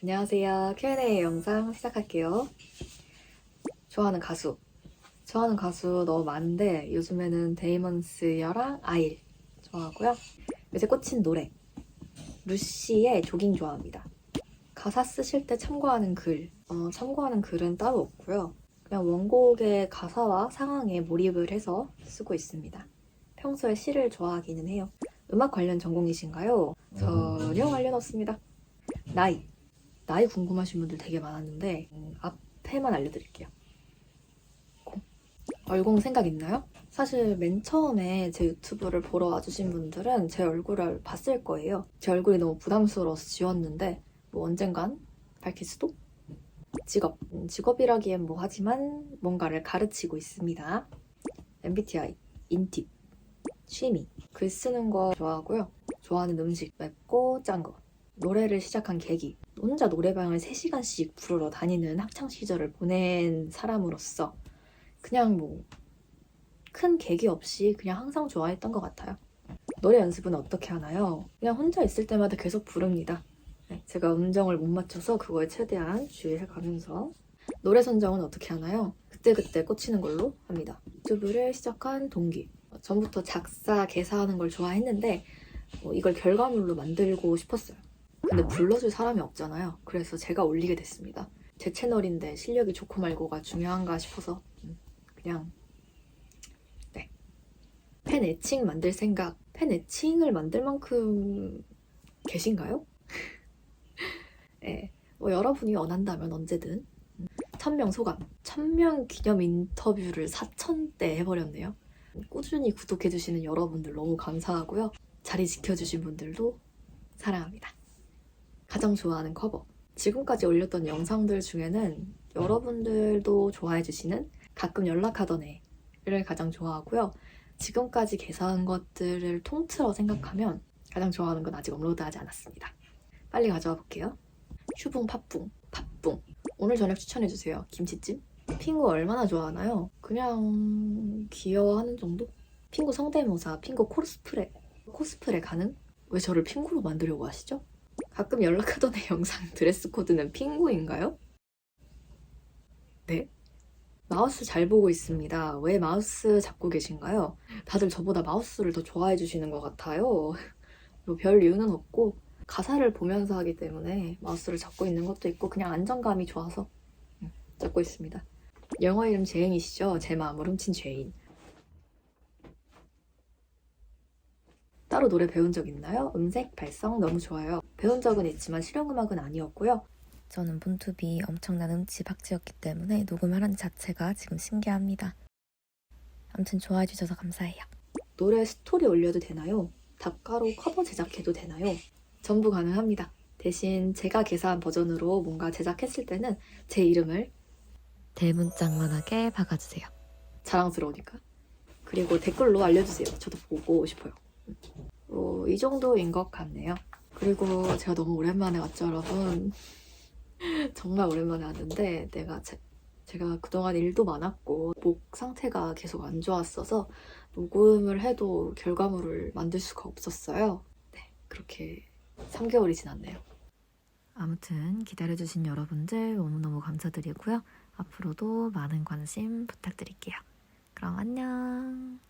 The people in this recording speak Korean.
안녕하세요. Q&A 영상 시작할게요. 좋아하는 가수. 좋아하는 가수 너무 많은데 요즘에는 데이먼스여랑 아일 좋아하고요. 요새 꽂힌 노래. 루시의 조깅 좋아합니다. 가사 쓰실 때 참고하는 글. 어, 참고하는 글은 따로 없고요. 그냥 원곡의 가사와 상황에 몰입을 해서 쓰고 있습니다. 평소에 시를 좋아하기는 해요. 음악 관련 전공이신가요? 전혀 관련 없습니다. 나이. 나이 궁금하신 분들 되게 많았는데 음, 앞에만 알려드릴게요. 고. 얼공 생각 있나요? 사실 맨 처음에 제 유튜브를 보러 와주신 분들은 제 얼굴을 봤을 거예요. 제 얼굴이 너무 부담스러워서 지웠는데 뭐 언젠간 밝힐 수도? 직업. 음, 직업이라기엔 뭐 하지만 뭔가를 가르치고 있습니다. MBTI, 인팁, 취미, 글 쓰는 거 좋아하고요. 좋아하는 음식, 맵고 짠 거. 노래를 시작한 계기. 혼자 노래방을 3시간씩 부르러 다니는 학창 시절을 보낸 사람으로서 그냥 뭐 큰 계기 없이 그냥 항상 좋아했던 것 같아요. 노래 연습은 어떻게 하나요? 그냥 혼자 있을 때마다 계속 부릅니다. 네, 제가 음정을 못 맞춰서 그거에 최대한 주의해 가면서 노래 선정은 어떻게 하나요? 그때그때 꽂히는 걸로 합니다. 유튜브를 시작한 동기. 전부터 작사, 개사하는 걸 좋아했는데 뭐 이걸 결과물로 만들고 싶었어요. 근데 불러줄 사람이 없잖아요. 그래서 제가 올리게 됐습니다. 제 채널인데 실력이 좋고 말고가 중요한가 싶어서 음, 그냥 네. 팬 애칭 만들 생각. 팬 애칭을 만들 만큼 계신가요? 네. 뭐 여러분이 원한다면 언제든 음, 천명 소감. 천명 기념 인터뷰를 4천대 해버렸네요. 꾸준히 구독해주시는 여러분들 너무 감사하고요. 자리 지켜주신 분들도 사랑합니다. 가장 좋아하는 커버. 지금까지 올렸던 영상들 중에는 여러분들도 좋아해주시는 가끔 연락하던 애를 가장 좋아하고요. 지금까지 개사한 것들을 통틀어 생각하면 가장 좋아하는 건 아직 업로드하지 않았습니다. 빨리 가져와 볼게요. 슈붕 팥붕 팥붕 오늘 저녁 추천해주세요. 김치찜? 핑구 얼마나 좋아하나요? 그냥 귀여워하는 정도? 핑구 성대모사, 핑구 코스프레 코스프레 가능? 왜 저를 핑구로 만들려고 하시죠? 가끔 연락하던 애 영상 드레스 코드는 핑구인가요? 네. 마우스 잘 보고 있습니다. 왜 마우스 잡고 계신가요? 다들 저보다 마우스를 더 좋아해 주시는 것 같아요. 뭐별 이유는 없고 가사를 보면서 하기 때문에 마우스를 잡고 있는 것도 있고 그냥 안정감이 좋아서 음, 잡고 있습니다. 영어 이름 제인이시죠? 제 마음을 훔친 죄인. 따로 노래 배운 적 있나요? 음색, 발성 너무 좋아요. 배운 적은 있지만 실용음악은 아니었고요. 저는 본투비 엄청난 음치 박치였기 때문에 녹음하는 자체가 지금 신기합니다. 아무튼 좋아해 주셔서 감사해요. 노래 스토리 올려도 되나요? 작가로 커버 제작해도 되나요? 전부 가능합니다. 대신 제가 개사한 버전으로 뭔가 제작했을 때는 제 이름을 대문짝만하게 박아주세요. 자랑스러우니까. 그리고 댓글로 알려주세요. 저도 보고 싶어요. 어, 이 정도인 것 같네요. 그리고 제가 너무 오랜만에 왔죠, 여러분. 정말 오랜만에 왔는데 내가 제, 제가 그동안 일도 많았고 목 상태가 계속 안 좋았어서 녹음을 해도 결과물을 만들 수가 없었어요. 네, 그렇게 3개월이 지났네요. 아무튼 기다려주신 여러분들 너무너무 감사드리고요. 앞으로도 많은 관심 부탁드릴게요. 그럼 안녕.